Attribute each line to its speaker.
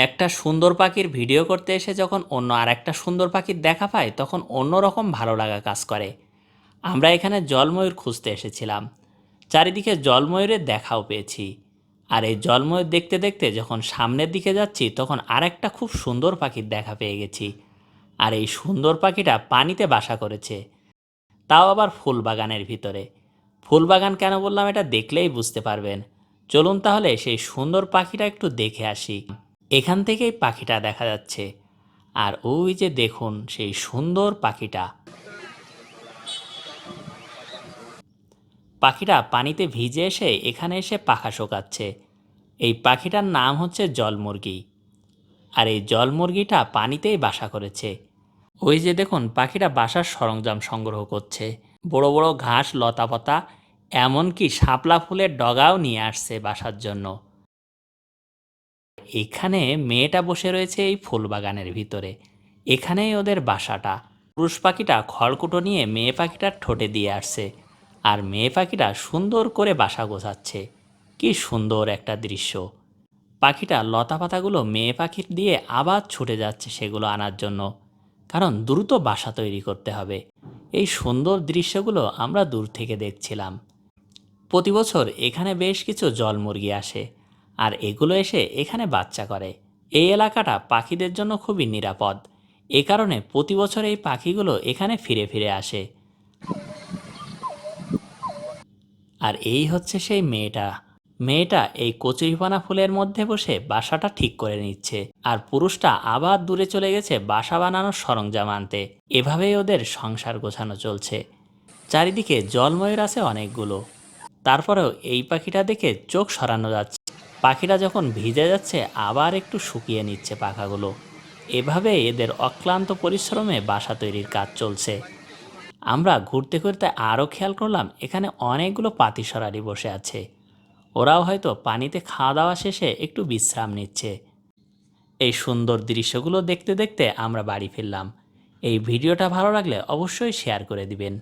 Speaker 1: একটা সুন্দর পাখির ভিডিও করতে এসে যখন অন্য আর একটা সুন্দর পাখির দেখা পায়, তখন অন্যরকম ভালো লাগা কাজ করে। আমরা এখানে জলময়ূর খুঁজতে এসেছিলাম। চারিদিকে জলময়ূরের দেখাও পেয়েছি। আর এই জলময়ূর দেখতে দেখতে যখন সামনের দিকে যাচ্ছি, তখন আরেকটা খুব সুন্দর পাখির দেখা পেয়ে গেছি। আর এই সুন্দর পাখিটা পানিতে বাসা করেছে। তাও আবার ফুল বাগানের ভিতরে। ফুল বাগান কেন বললাম এটা দেখলেই বুঝতে পারবেন। চলুন তাহলে সেই সুন্দর পাখিটা একটু দেখে আসি। এখান থেকেই পাখিটা দেখা যাচ্ছে। আর ওই যে দেখুন, সেই সুন্দর পাখিটা। পাখিটা পানিতে ভিজে এসে এখানে এসে পাখা শোকাচ্ছে। এই পাখিটার নাম হচ্ছে জলমুরগি। আর এই জলমুরগিটা পানিতেই বাসা করেছে। ওই যে দেখুন, পাখিটা বাসার সরঞ্জাম সংগ্রহ করছে। বড় বড় ঘাস, লতাপাতা, এমনকি শাপলা ফুলের ডগাও নিয়ে আসছে বাসার জন্য। এখানে মেয়েটা বসে রয়েছে এই ফুল বাগানের ভিতরে। এখানেই ওদের বাসাটা। পুরুষ পাখিটা খড়কুটো নিয়ে মেয়ে পাখিটার ঠোঁটে দিয়ে আসছে আর মেয়ে পাখিটা সুন্দর করে বাসা গোছাচ্ছে। কি সুন্দর একটা দৃশ্য। পাখিটা লতা পাতাগুলো মেয়ে পাখির দিয়ে আবার ছুটে যাচ্ছে সেগুলো আনার জন্য। কারণ দ্রুত বাসা তৈরি করতে হবে। এই সুন্দর দৃশ্যগুলো আমরা দূর থেকে দেখছিলাম। প্রতি বছর এখানে বেশ কিছু জল মুরগি আসে। আর এগুলো এসে এখানে বাচ্চা করে। এই এলাকাটা পাখিদের জন্য খুবই নিরাপদ। এ কারণে প্রতি বছর এই পাখিগুলো এখানে ফিরে ফিরে আসে। আর এই হচ্ছে সেই মেয়েটা। মেয়েটা এই কচুরিপানা ফুলের মধ্যে বসে বাসাটা ঠিক করে নিচ্ছে। আর পুরুষটা আবার দূরে চলে গেছে বাসা বানানোর সরঞ্জাম আনতে। এভাবেই ওদের সংসার গোছানো চলছে। চারিদিকে জলময়ের আছে অনেকগুলো। তারপরেও এই পাখিটা দেখে চোখ সরানো যাচ্ছে। পাখিটা যখন ভিজে যাচ্ছে, আবার একটু শুকিয়ে নিচ্ছে পাখাগুলো। এভাবে এদের অক্লান্ত পরিশ্রমে বাসা তৈরির কাজ চলছে। আমরা ঘুরতে ঘুরতে আরও খেয়াল করলাম, এখানে অনেকগুলো পাতিসরারি বসে আছে। ওরাও হয়তো পানিতে খাওয়া দাওয়া শেষে একটু বিশ্রাম নিচ্ছে। এই সুন্দর দৃশ্যগুলো দেখতে দেখতে আমরা বাড়ি ফিরলাম। এই ভিডিওটা ভালো লাগলে অবশ্যই শেয়ার করে দিবেন।